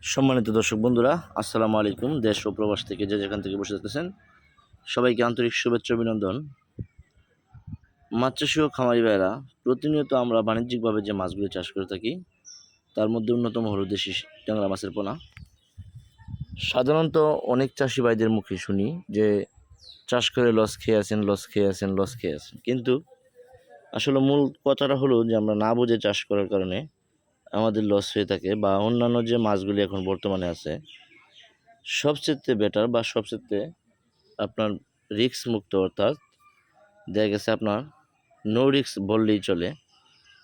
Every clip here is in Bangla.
সম্মানিত দর্শক বন্ধুরা, আসসালামু আলাইকুম। দেশ ও প্রবাস থেকে যে যেখান থেকে বসে থাকতেছেন, সবাইকে আন্তরিক শুভেচ্ছা অভিনন্দন। মাছ চাষি ও খামারি ভাইয়েরা, প্রতিনিয়ত আমরা বাণিজ্যিকভাবে যে মাছগুলি চাষ করে থাকি, তার মধ্যে অন্যতম হলো দেশি ট্যাংরা মাছের পোনা। সাধারণত অনেক চাষি ভাইদের মুখে শুনি যে, চাষ করে লস খেয়ে আছেন, লস খেয়ে আছেন, লস খেয়ে আছেন। কিন্তু আসলে মূল কথাটা হলো যে, আমরা না বুঝে চাষ করার কারণে আমাদের লস হয়ে থাকে বা অন্যান্য যে মাছগুলি এখন বর্তমানে আছে, সবচেয়ে বেটার বা সবচেয়ে আপনার রিস্ক মুক্ত অর্থাৎ দেখা গেছে আপনার নো রিক্স বললেই চলে।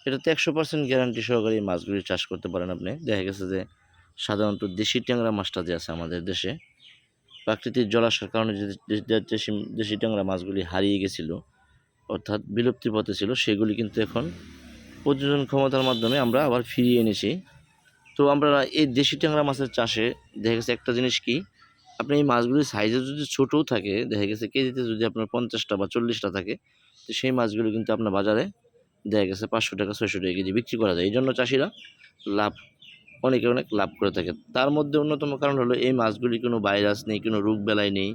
এটাতে একশো পার্সেন্ট গ্যারান্টি সহকারে মাছগুলি চাষ করতে পারেন আপনি। দেখা গেছে যে সাধারণত দেশি ট্যাংরা মাছটা যে আছে আমাদের দেশে, প্রাকৃতিক জলাশয়ের কারণে যে দেশি ট্যাংরা মাছগুলি হারিয়ে গেছিল, অর্থাৎ বিলুপ্তির পথে ছিল, সেগুলি কিন্তু এখন প্রযোজন ক্ষমতার মাধ্যমে আমরা আবার ফিরিয়ে এনেছি। তো আমরা এই দেশি ট্যাংরা মাছের চাষে দেখা গেছে একটা জিনিস কি, আপনি এই মাছগুলির সাইজে যদি ছোটও থাকে, দেখা গেছে কেজিতে যদি আপনার পঞ্চাশটা বা চল্লিশটা থাকে, তো সেই মাছগুলো কিন্তু আপনার বাজারে দেখা গেছে পাঁচশো টাকা, ছয়শো টাকা কেজি বিক্রি করা যায়। এই জন্য চাষিরা লাভ, অনেকে অনেক লাভ করে থাকে। তার মধ্যে অন্যতম কারণ হলো এই মাছগুলি কোনো ভাইরাস নেই, কোনো রোগ বেলায় নেই,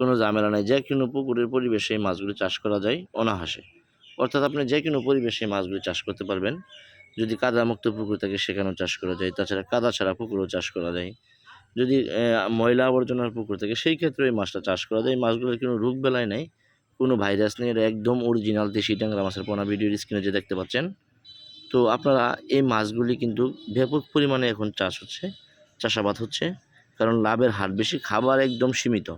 কোনো ঝামেলা নেই। যে কোনো পুকুরের পরিবেশে এই মাছগুলি চাষ করা যায় অনাহাসে। অর্থাৎ আপনি যে কোনো পরিবেশে মাছগুলি চাষ করতে পারবেন। যদি কাদামুক্ত পুকুর থাকে সেখানেও চাষ করা যায়, তাছাড়া কাদা ছাড়া পুকুরও চাষ করা যায়। যদি ময়লা আবর্জনার পুকুর থাকে সেই ক্ষেত্রে এই মাছটা চাষ করা যায়। এই মাছগুলোর কোনো রোগ বেলায় নেই, কোনো ভাইরাস নেই, এটা একদম অরিজিনাল দেশি ট্যাংরা মাছের পোনা ভিডিওর স্ক্রিনে যে দেখতে পাচ্ছেন। তো আপনারা এই মাছগুলি কিন্তু ব্যাপক পরিমাণে এখন চাষ হচ্ছে, চাষাবাদ হচ্ছে, কারণ লাভের হার বেশি, খাবার একদম সীমিত।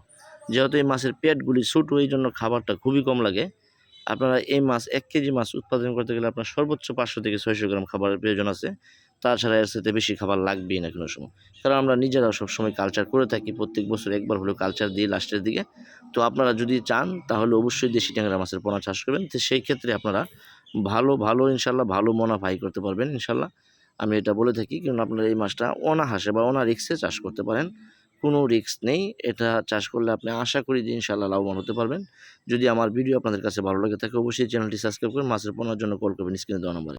যেহেতু এই মাছের পেটগুলি ছোটো এই জন্য খাবারটা খুবই কম লাগে। আপনারা এই মাছ, এক কেজি মাছ উৎপাদন করতে গেলে আপনার সর্বোচ্চ পাঁচশো থেকে ছয়শো গ্রাম খাবারের প্রয়োজন আছে। তাছাড়া এর সাথে বেশি খাবার লাগবেই না কোনো সময়। কারণ আমরা নিজেরাও সবসময় কালচার করে থাকি, প্রত্যেক বছর একবার হলেও কালচার দিই লাস্টের দিকে। তো আপনারা যদি চান, তাহলে অবশ্যই দেশি ট্যাংরা মাছের পোনা চাষ করবেন। তো সেই ক্ষেত্রে আপনারা ভালো ভালো ইনশাল্লাহ ভালো মুনাফা আয় করতে পারবেন ইনশাল্লাহ আমি এটা বলে থাকি, কারণ আপনারা এই মাছটা অনাহাসে বা অনা রিক্সে চাষ করতে পারেন। কোনো রিস্ক নেই। এটা চাষ করলে আপনি আশা করি যে ইনশাল্লাহ লাভবান হতে পারবেন। যদি আমার ভিডিও আপনাদের কাছে ভালো লাগে থাকে, অবশ্যই চ্যানেলটি সাবস্ক্রাইব করে মাছের পোনার জন্য কল করবেন স্ক্রিনে দেওয়া নম্বরে।